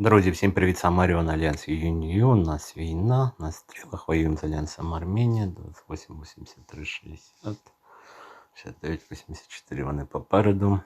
Друзі, всім привіт, сам Аріон Альянс Юнію. У нас війна, на стрілах воюємо з Альянсом Армінія. 28, 83, 60, 69, 84 вони попереду.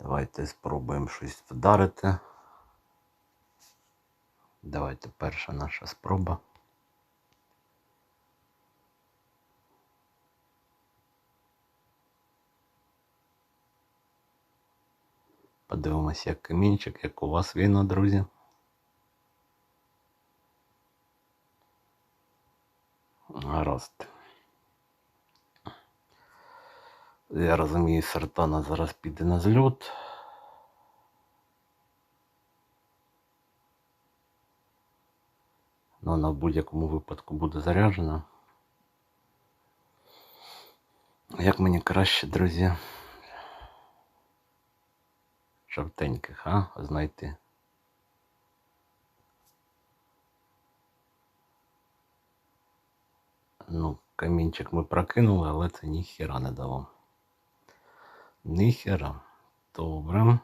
Давайте спробуємо щось вдарити. Давайте перша наша спроба. Подивимось, як камінчик, як у вас війна, друзі. Гаразд. Я розумію, Сартана зараз піде на зльот. Ну, вона в будь-якому випадку буде заряджена. Як мені краще, друзі? Жовтеньких, а, знайти. Ну, камінчик ми прокинули, але це ніхіра не дало. Ніхіра. Добре.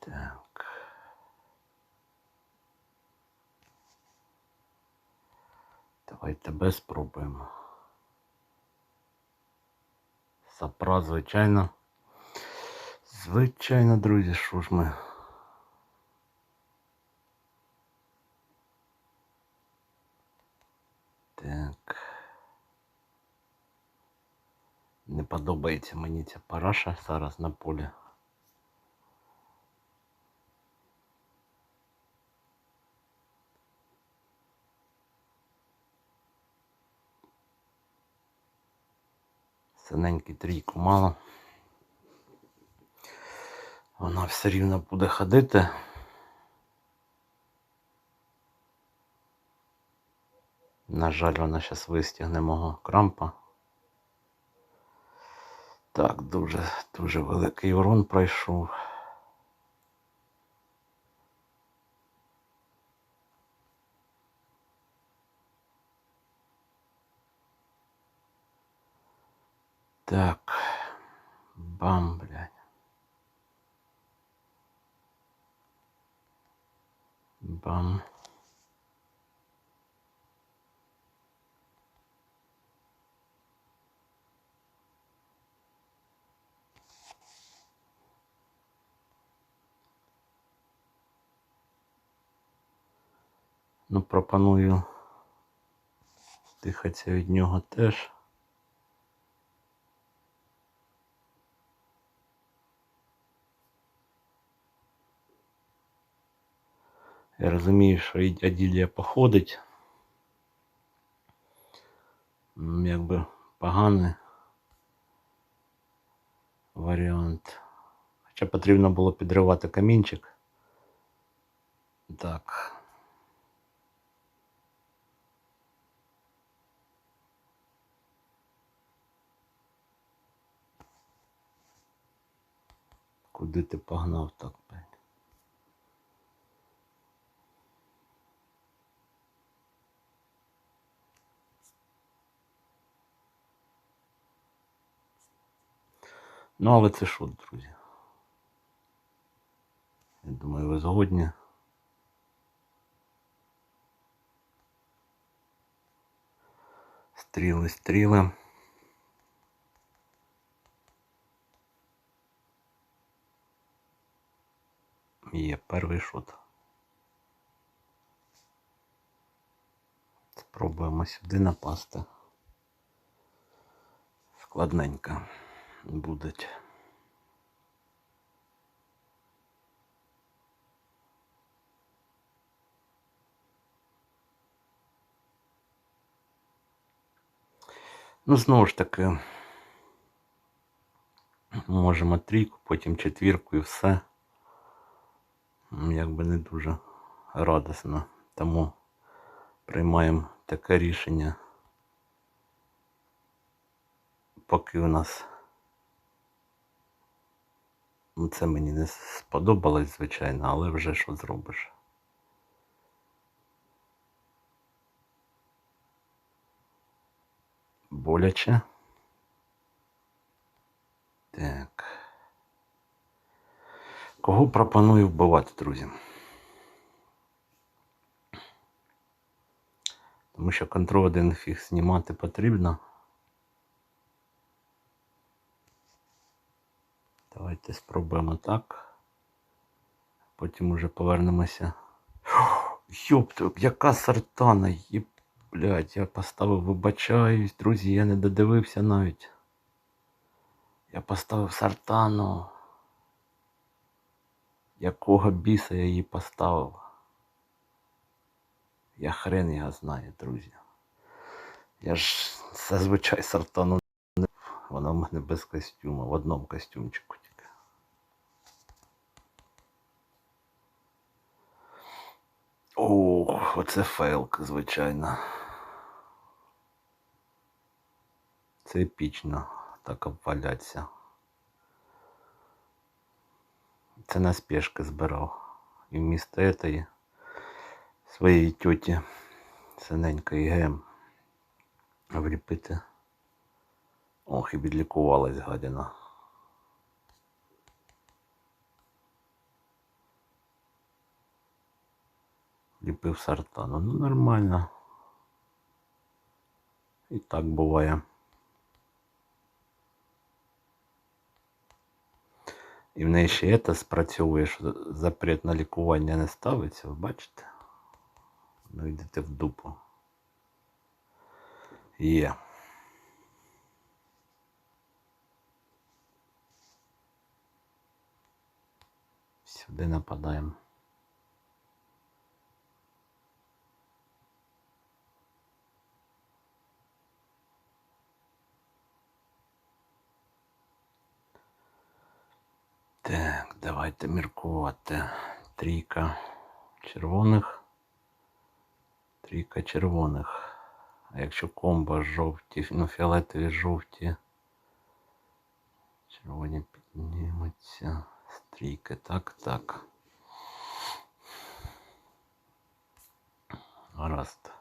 Так. Давайте тебе спробуємо. Сапра, звичайно. Звичайно, друзі, що ж ми. Так. Не подобається мені ця параша зараз на полі. Синенький трійку мало. Вона все рівно буде ходити. На жаль, вона зараз вистягне мого крампа. Так, дуже дуже великий урон пройшов. Так. Бам, блядь. Бам. Ну, пропоную дихатися від нього теж. Я розумію, що Аділія походить. Якби поганий варіант. Хоча потрібно було підривати камінчик. Так. Куди ти погнав так, Ну, але це що, друзі? Я думаю, ви згодні. Стріли, стріли. Є перший шот. Спробуємо сюди напасти. Складненько будуть. Ну, знову ж таки, можемо трійку, потім четвірку і все. Якби не дуже радісно. Тому приймаємо таке рішення, поки у нас Ну, це мені не сподобалось, звичайно, але вже що зробиш. Боляче. Так. Кого пропоную вбивати, друзі? Тому що контроль один фіг знімати потрібно. Давайте спробуємо так. Потім уже повернемося. Йопту, яка сартана, є... Блядь, я поставив, вибачаюсь, друзі, я не додивився навіть. Я поставив сартану. Якого біса я її поставив? Я хрен його знаю, друзі. Я ж зазвичай сартану не. Вона в мене без костюму, в одному костюмчику Оце фейлк, звичайно. Це епічно так обвалятися. Це на спешки збирав. І вмісто этой своєї тьоті синенької гем вліпити. Ох, і відлікувалась гадина. Ліпив сартану. Ну нормально. І так буває. І в неї ще це спрацьовує, що запрет на лікування не ставиться, ви бачите? Ну йдете в дупу. Є. Сюди нападаємо. Так, давайте міркувати. Трійка червоних. Трійка червоних. А якщо комбо жовті, ну фіолетові жовті. Червоні піднімуться. Стрійки. Так, так. Гаразд.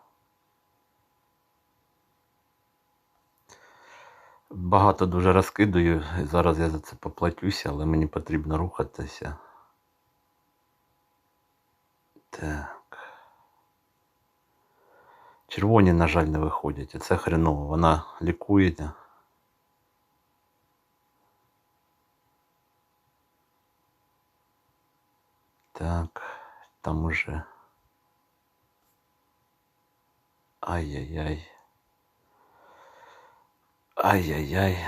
Багато дуже розкидаю. Зараз я за це поплатюся, але мені потрібно рухатися. Так. Червоні, на жаль, не виходять. Це хреново. Вона лікується. Так, там уже. Ай-яй-яй. Ай-яй-яй.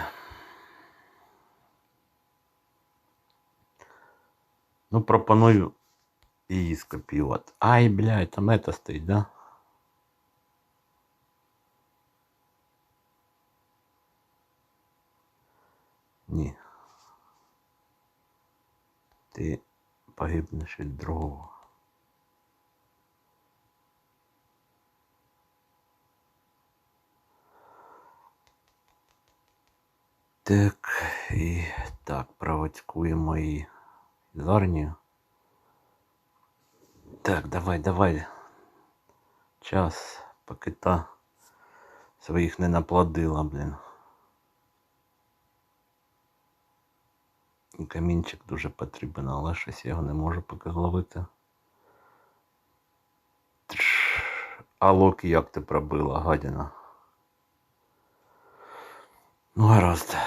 Ну, пропоную її скопіювати. Ай, блядь, там это стоїть, да? Ні. Ти погибнеш від другого. Так, і так, проводькуємо її з. Так, давай, давай. Час, поки та своїх не наплодила, блін. І Камінчик дуже потрібен, але щось я його не можу поки зловити. А Локі як ти пробила, гадіна? Ну, гаразд.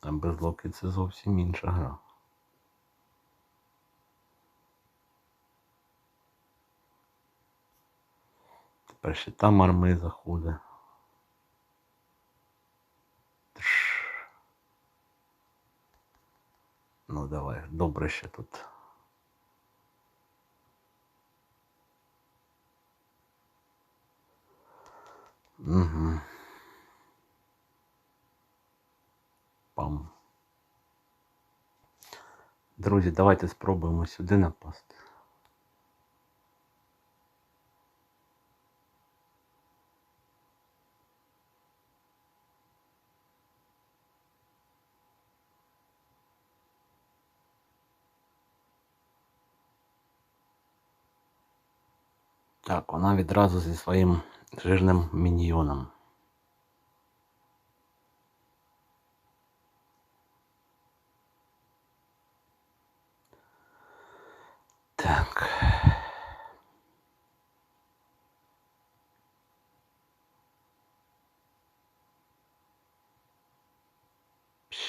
А без Локі це зовсім інша гра. Тепер ще там арми заходить. Ну давай, добре ще тут. Угу. Друзі, давайте спробуємо сюди напасти. Так, вона відразу зі своїм жирним міньйоном.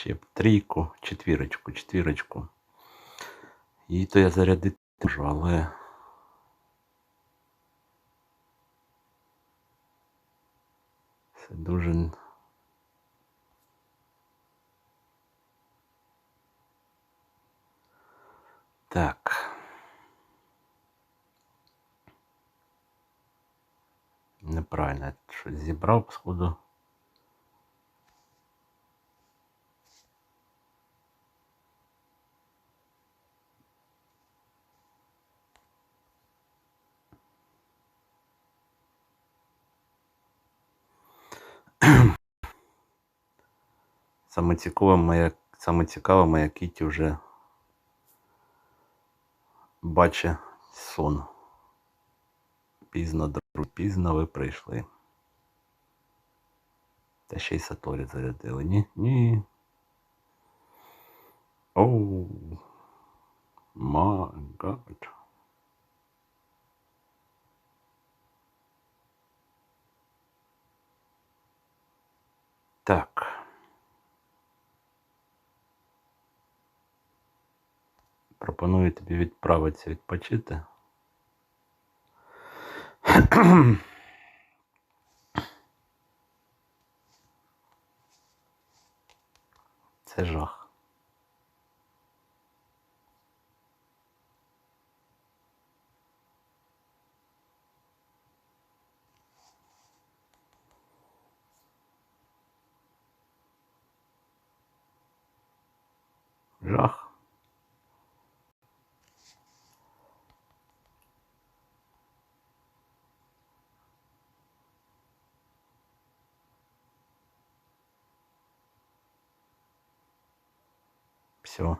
Ще трійку, четвірочку, четвірочку. І то я зарядити можу, але. Це дуже. Так. Неправильно я щось зібрав, сходу. Саме цікаве моя, саме цікаве моя Кіті вже бачить сон. Пізно, друг, пізно ви прийшли. Та ще й Саторі зарядили. Ні? Ні. Оу. Май гад. Так. Пропоную тобі відправитися відпочити. Це жах. Жах. Все.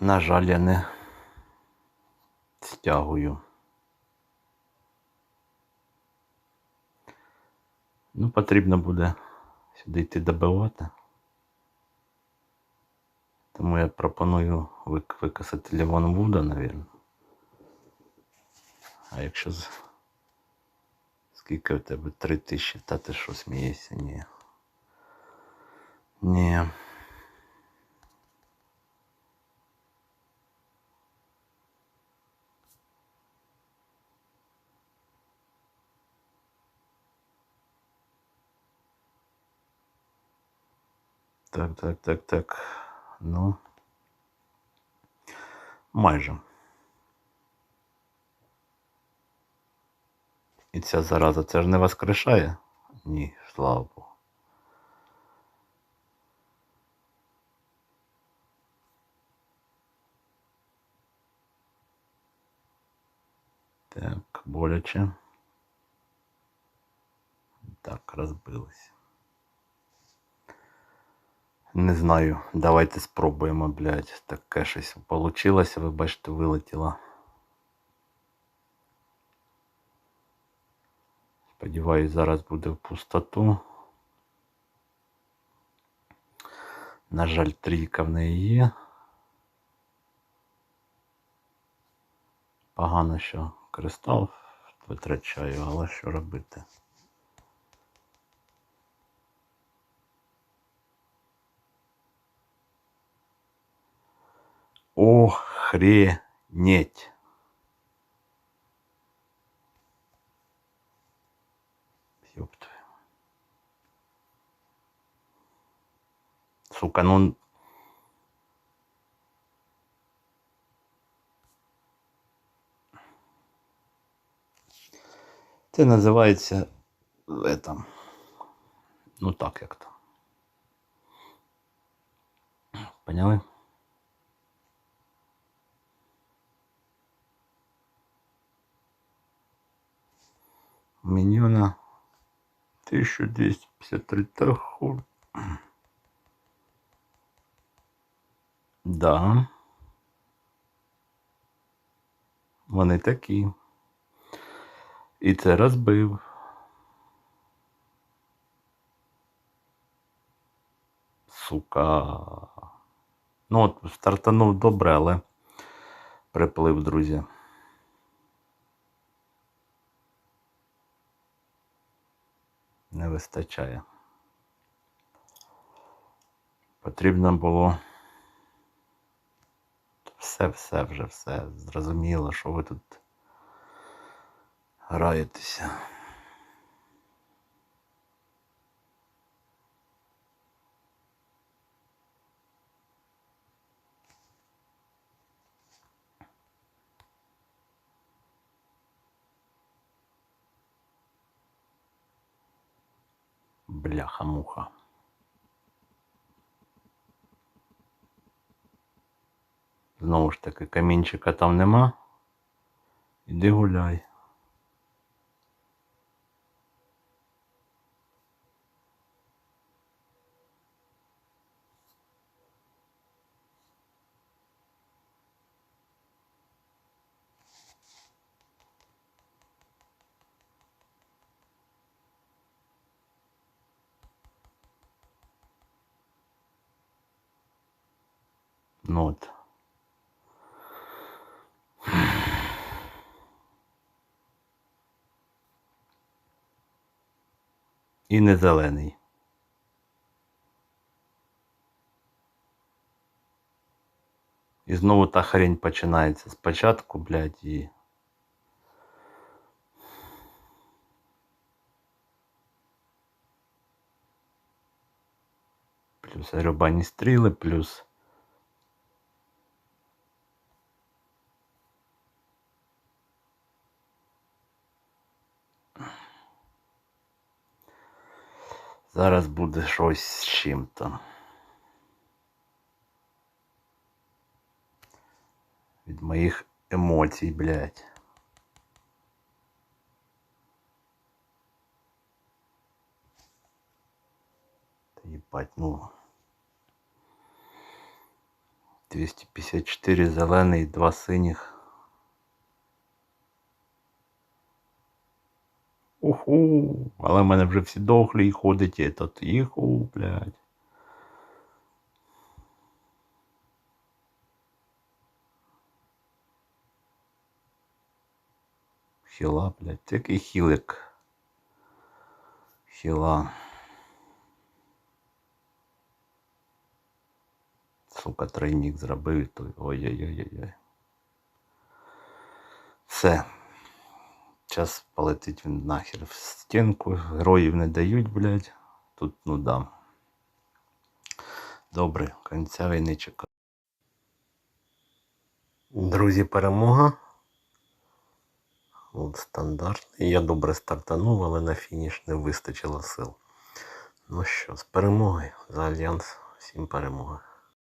На жаль, я не стягую. Ну, потрібно буде сюди йти добивати. Тому я пропоную вик- викасати Лівон Вуда, навірно. А якщо з... Скільки у тебе? Три тисячі, та ти що смієшся? Ні. Ні. Так, так, так, так. Ну. Майже. І ця зараза це ж не воскрешає? Ні, слава Богу. Так, боляче. Так, розбилось. Не знаю, давайте спробуємо, блядь. Таке щось получилося, ви бачите, вилетіло. Сподіваюсь, зараз буде в пустоту. На жаль, трійка в неї є. Погано, що кристал витрачаю, але що робити? Охренеть. Ёб. Сука, ну... Це називається это, ну так як то. Поняли? Миньона 1253 та хуй. Да. Вони такі. І це розбив. Сука. Ну от стартанув добре, але приплив, друзі. Не вистачає. Потрібно було все, все вже, все зрозуміло, що ви тут граєтеся. Бляха-муха. Знову ж таки, камінчика там нема. Іди гуляй. Ну от. І не зелений. І знову та хрень починається спочатку, блядь, і. Плюс рюбані стріли, плюс. Зараз буде щось з чим-то. Від моїх емоцій, блядь. Та їбать, ну. 254 зелений, два синіх. Уху, Але в мене вже всі дохлі і ходить этот іху, блядь. Хіла, блядь, який хілик. Хіла. Сука, тройник зробив, і то ой-ой-ой-ой. Все. Час полетить він нахер в стінку. Героїв не дають, блядь. Тут ну да. Добре, кінця війни чекаю. Друзі, перемога. От стандартний. Я добре стартанув, але на фініш не вистачило сил. Ну що, з перемогою за альянс. Всім перемоги.